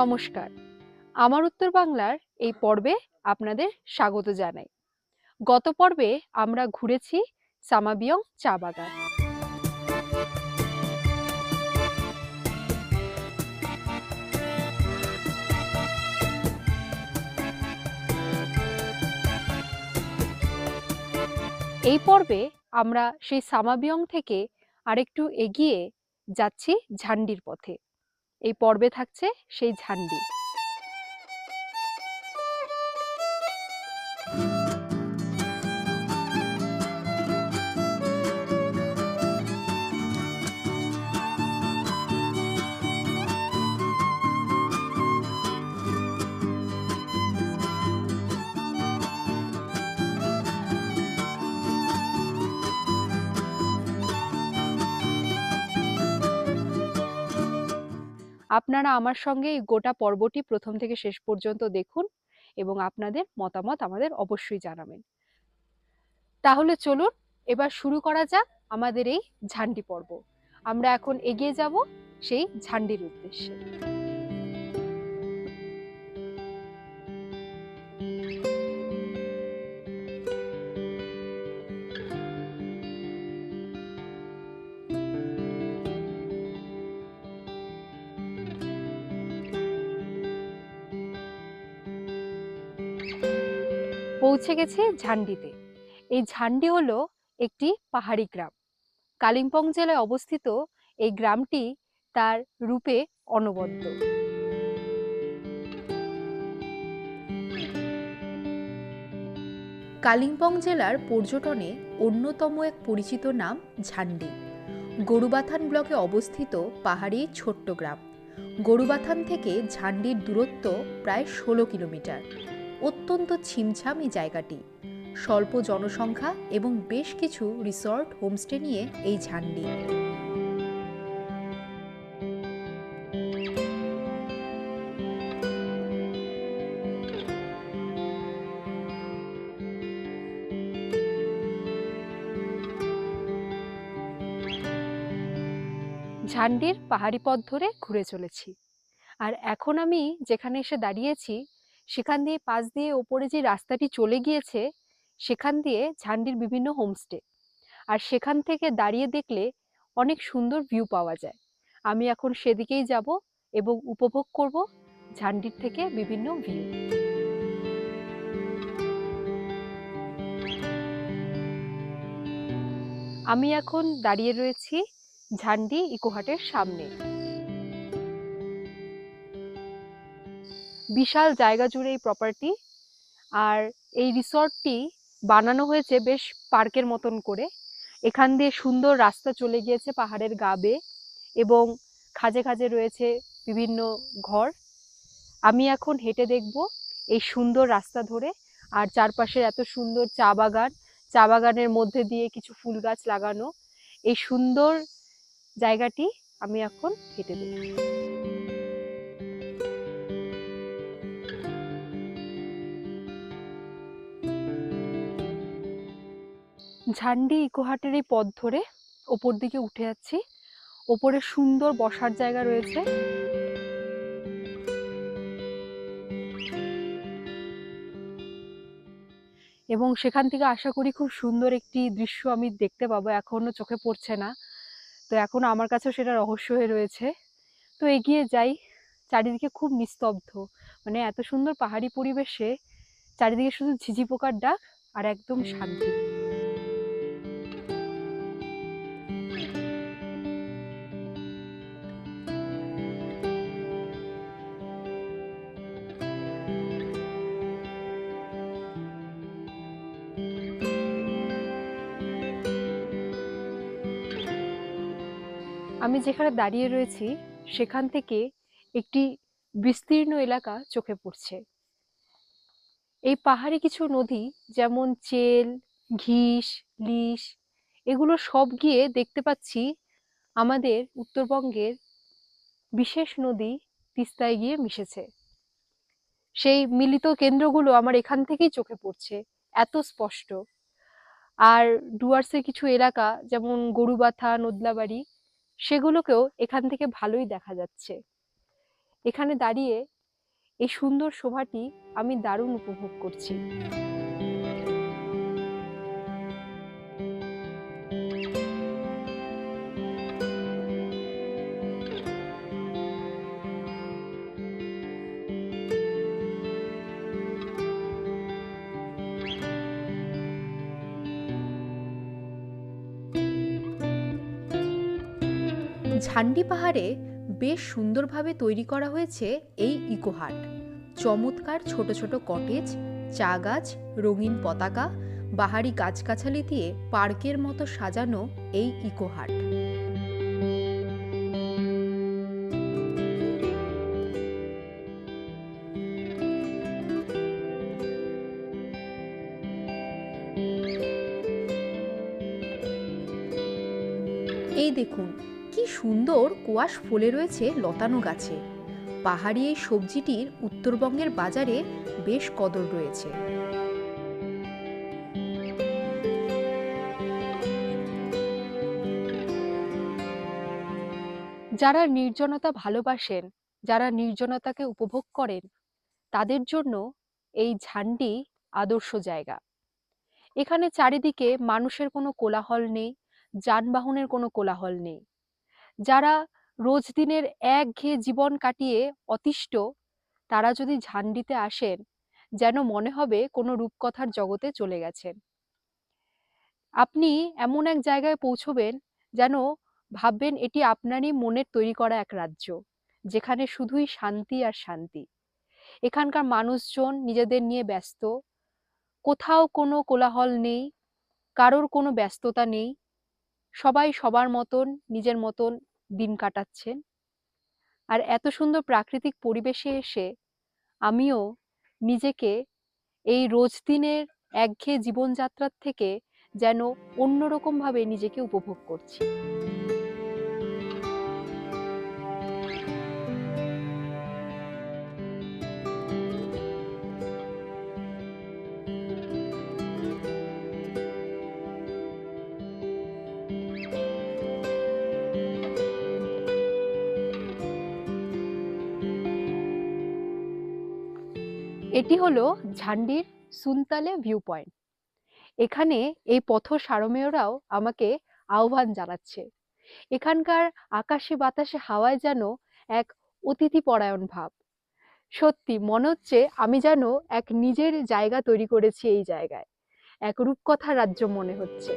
নমস্কার। আমার উত্তর বাংলার এই পর্বে আপনাদের স্বাগত জানাই। গত পর্বে আমরা ঘুরেছি সামাবিয়ং চা বাগান। এই পর্বে আমরা সেই সামাবিয়ং থেকে আরেকটু এগিয়ে যাচ্ছি ঝান্ডির পথে। এই পর্বে থাকছে সেই ঝান্ডি। আপনারা আমার সঙ্গে এই গোটা পর্বটি প্রথম থেকে শেষ পর্যন্ত দেখুন এবং আপনাদের মতামত আমাদের অবশ্যই জানাবেন। তাহলে চলুন, এবার শুরু করা যাক আমাদের এই ঝান্ডি পর্ব। আমরা এখন এগিয়ে যাব সেই ঝান্ডির উদ্দেশ্যে। পৌঁছে গেছে ঝান্ডিতে। এই ঝান্ডি হলো একটি পাহাড়ি গ্রাম। কালিম্পং জেলায় অবস্থিত এই গ্রামটি তার রূপে অনবদ্য। কালিম্পং জেলার পর্যটনে অন্যতম এক পরিচিত নাম ঝান্ডি। গরুবাথান ব্লকে অবস্থিত পাহাড়ি ছোট্ট গ্রাম। গরুবাথান থেকে ঝান্ডির দূরত্ব প্রায় ষোলো কিলোমিটার। অত্যন্ত ছিমছাম এই জায়গাটি। স্বল্প জনসংখ্যা এবং বেশ কিছু রিসর্ট, হোমস্টে নিয়ে এই ঝান্ডি। ঝান্ডির পাহাড়ি পথ ধরে ঘুরে চলেছি। আর এখন আমি যেখানে এসে দাঁড়িয়েছি সেখান দিয়ে পাশ দিয়ে ওপরে যে রাস্তাটি চলে গিয়েছে, সেখান দিয়ে ঝান্ডির বিভিন্ন হোমস্টে আর সেখান থেকে দাঁড়িয়ে দেখলে অনেক সুন্দর ভিউ পাওয়া যায়। আমি এখন সেদিকেই যাব এবং উপভোগ করব ঝান্ডির থেকে বিভিন্ন ভিউ আমি এখন দাঁড়িয়ে রয়েছি ঝান্ডি ইকোহাটের সামনে। বিশাল জায়গা জুড়ে এই প্রপার্টি আর এই রিসর্টটি বানানো হয়েছে বেশ পার্কের মতন করে। এখান দিয়ে সুন্দর রাস্তা চলে গিয়েছে পাহাড়ের গা বেয়ে এবং খাজে খাজে রয়েছে বিভিন্ন ঘর। আমি এখন হেঁটে দেখব এই সুন্দর রাস্তা ধরে আর চারপাশের এত সুন্দর চা বাগান, চা বাগানের মধ্যে দিয়ে কিছু ফুল গাছ লাগানো। এই সুন্দর জায়গাটি আমি এখন হেঁটে দেখব। ঝান্ডি ইকোহাটের এই পথ ধরে ওপর দিকে উঠে যাচ্ছি। ওপরে সুন্দর বসার জায়গা রয়েছে। এবং সেখান থেকে আশা করি খুব সুন্দর একটি দৃশ্য আমি দেখতে পাবো। এখনও চোখে পড়ছে না। তো এখন আমার কাছেও সেটা রহস্য হয়ে রয়েছে। তো এগিয়ে যাই। চারিদিকে খুব নিস্তব্ধ। মানে এত সুন্দর পাহাড়ি পরিবেশে চারিদিকে শুধু ঝিঝি পোকার ডাক আর একদম শান্তি। আমি যেখানে দাঁড়িয়ে রয়েছি, সেখান থেকে একটি বিস্তীর্ণ এলাকা চোখে পড়ছে। এই পাহাড়ে কিছু নদী যেমন চেল, ঘিস লিস এগুলো সব গিয়ে দেখতে পাচ্ছি আমাদের উত্তরবঙ্গের বিশেষ নদী তিস্তায় গিয়ে মিশেছে। সেই মিলিত কেন্দ্রগুলো আমার এখান থেকেই চোখে পড়ছে, এত স্পষ্ট। আর ডুয়ার্সের কিছু এলাকা যেমন গরুবাথা, নদলাবাড়ি সেগুলোকেও এখান থেকে ভালোই দেখা যাচ্ছে। এখানে দাঁড়িয়ে এই সুন্দর শোভাটি আমি দারুণ উপভোগ করছি। ঝান্ডি পাহাড়ে বেশ সুন্দরভাবে তৈরি করা হয়েছে এই ইকোহাট। চমৎকার ছোট ছোট কটেজ, চা গাছ, রঙিন পতাকা, বাহারি গাছগাছালি দিয়ে পার্কের মতো সাজানো এই ইকোহাট। এই দেখুন কি সুন্দর কুয়াশ ফলে রয়েছে লতানো গাছে। পাহাড়ি এই সবজিটির উত্তরবঙ্গের বাজারে বেশ কদর রয়েছে। যারা নির্জনতা ভালোবাসেন, যারা নির্জনতাকে উপভোগ করেন, তাদের জন্য এই ঝান্ডি আদর্শ জায়গা। এখানে চারিদিকে মানুষের কোনো কোলাহল নেই, যানবাহনের কোনো কোলাহল নেই। যারা রোজ দিনের একঘেয়ে জীবন কাটিয়ে অতিষ্ঠ, তারা যদি ঝান্ডিতে আসেন, যেন মনে হবে কোনো রূপকথার জগতে চলে গেছেন। আপনি এমন এক জায়গায় পৌঁছবেন যেন ভাববেন এটি আপনারই মনের তৈরি করা এক রাজ্য, যেখানে শুধুই শান্তি আর শান্তি। এখানকার মানুষজন নিজেদের নিয়ে ব্যস্ত, কোথাও কোনো কোলাহল নেই, কারোর কোনো ব্যস্ততা নেই সবাই সবার মতন, নিজের মতন দিন কাটাচ্ছেন। আর এত সুন্দর প্রাকৃতিক পরিবেশে এসে আমিও নিজেকে এই রোজ দিনের একঘেয়ে জীবনযাত্রার থেকে যেন অন্যরকমভাবে নিজেকে উপভোগ করছি। এটি হলো ঝান্ডির সুনতালে ভিউ পয়েন্ট এখানে এই পথ সারমেয়রাও আমাকে আহ্বান জানাচ্ছে। এখানকার আকাশে বাতাসে হাওয়ায় যেন এক অতিথি পরায়ণ ভাব। সত্যি, মনে হচ্ছে আমি যেন এক নিজের জায়গা তৈরি করেছি এই জায়গায়। এক রূপকথা রাজ্য মনে হচ্ছে।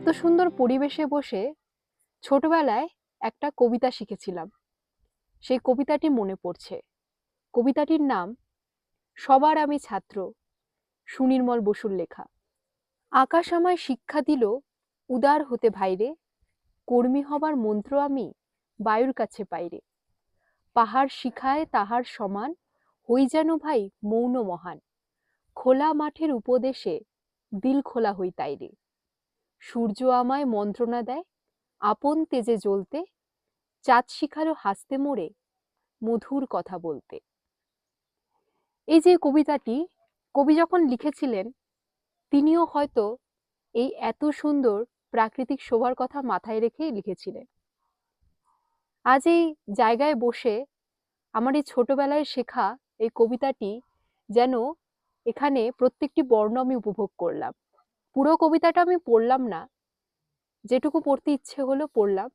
এত সুন্দর পরিবেশে বসে ছোটবেলায় একটা কবিতা শিখেছিলাম। সেই কবিতাটি মনে পড়ছে। কবিতাটির নাম, সবার আমি ছাত্র সুনির্মল বসুর লেখা। আকাশ আমায় শিক্ষা দিল, উদার হতে ভাইরে, কর্মী হবার মন্ত্র আমি বায়ুর কাছে পাইরে। পাহাড় শিখায় তাহার সমান, হই যেন ভাই মৌন মহান। খোলা মাঠের উপদেশে দিল খোলা হই তাইরে। সূর্য আমায় মন্ত্রণা দেয়, আপন তেজে জ্বলতে, চাঁদ শিখালো হাসতে মোড়ে, মধুর কথা বলতে। এই যে কবিতাটি, কবি যখন লিখেছিলেন, তিনিও হয়তো এই এত সুন্দর প্রাকৃতিক শোভার কথা মাথায় রেখেই লিখেছিলেন। আজ এই জায়গায় বসে আমার এই ছোটবেলায় শেখা এই কবিতাটি যেন এখানে প্রত্যেকটি বর্ণ আমি উপভোগ করলাম। পুরো কবিতাটা আমি পড়লাম না। যেটুকু পড়তে ইচ্ছে হলো পড়লাম।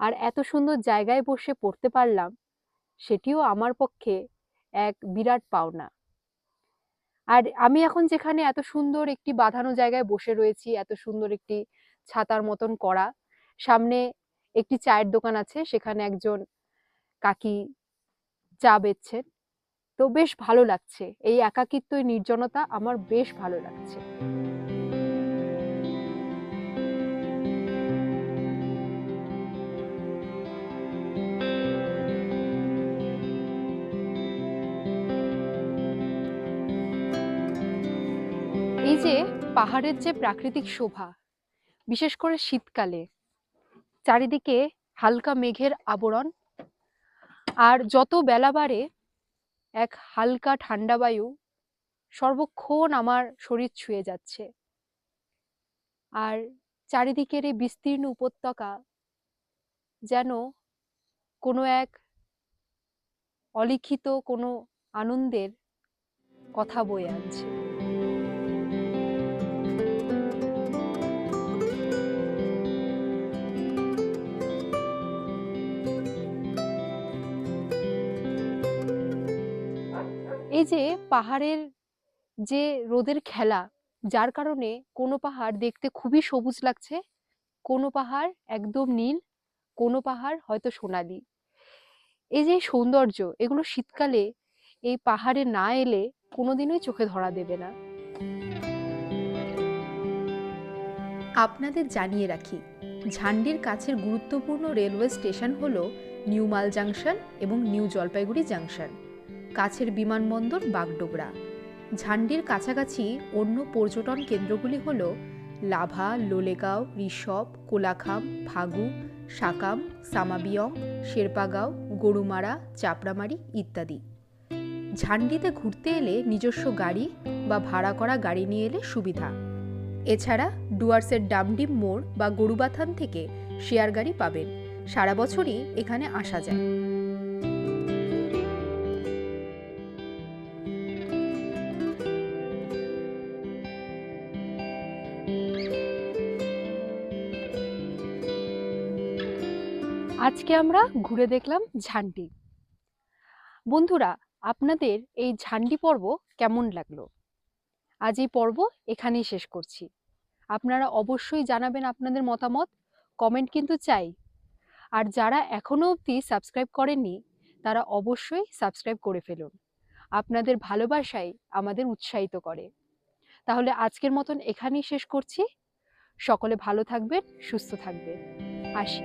আর এত সুন্দর জায়গায় বসে পড়তে পারলাম, সেটিও আমার পক্ষে এক বিরাট পাওনা। আর আমি এখন যেখানে এত সুন্দর একটি বাঁধানো জায়গায় বসে রয়েছি, এত সুন্দর একটি ছাতার মতন করা, সামনে একটি চায়ের দোকান আছে, সেখানে একজন কাকি চা বেচছেন। তো বেশ ভালো লাগছে। এই একাকিত্ব নির্জনতা আমার বেশ ভালো লাগছে। পাহাড়ের যে প্রাকৃতিক শোভা, বিশেষ করে শীতকালে, চারিদিকে হালকা মেঘের আবরণ, আর যত বেলা বাড়ে, এক হালকা ঠান্ডা বায়ু সর্বক্ষণ আমার শরীর ছুঁয়ে যাচ্ছে। আর চারিদিকের এই বিস্তীর্ণ উপত্যকা যেন কোনো এক অলিখিত কোনো আনন্দের কথা বয়ে আনছে। এই যে পাহাড়ের যে রোদের খেলা, যার কারণে কোনো পাহাড় দেখতে খুবই সবুজ লাগছে, কোনো পাহাড় একদম নীল, কোনো পাহাড় হয়তো সোনালি এই যে সৌন্দর্য, এগুলো শীতকালে এই পাহাড়ে না এলে কোনোদিনই চোখে ধরা দেবে না। আপনাদের জানিয়ে রাখি, ঝান্ডির কাছের গুরুত্বপূর্ণ রেলওয়ে স্টেশন হল নিউ মাল জাংশন এবং নিউ জলপাইগুড়ি জাংশন। কাছের বিমানবন্দর বাগডোগরা। ঝান্ডির কাছাকাছি অন্য পর্যটন কেন্দ্রগুলি হল লাভা, লোলেগাঁও, ঋষভ, কোলাখাম ফাগু সাকাম, সামাবিয়ং, শেরপাগাঁও, গরুমারা, চাপড়ামারি ইত্যাদি। ঝান্ডিতে ঘুরতে এলে নিজস্ব গাড়ি বা ভাড়া করা গাড়ি নিয়ে এলে সুবিধা। এছাড়া ডুয়ার্সের ডামডিম মোড় বা গরুবাথান থেকে শেয়ার গাড়ি পাবেন। সারা বছরই এখানে আসা যায়। আজকে আমরা ঘুরে দেখলাম ঝান্ডি। বন্ধুরা, আপনাদের এই ঝান্ডি পর্ব কেমন লাগল? আজ এই পর্ব এখানেই শেষ করছি। আপনারা অবশ্যই জানাবেন আপনাদের মতামত, কমেন্ট কিন্তু চাই। আর যারা এখনও অবধি সাবস্ক্রাইব করেননি, তারা অবশ্যই সাবস্ক্রাইব করে ফেলুন। আপনাদের ভালোবাসাই আমাদের উৎসাহিত করে। তাহলে আজকের মতন এখানেই শেষ করছি। সকলে ভালো থাকবেন, সুস্থ থাকবেন। আসি।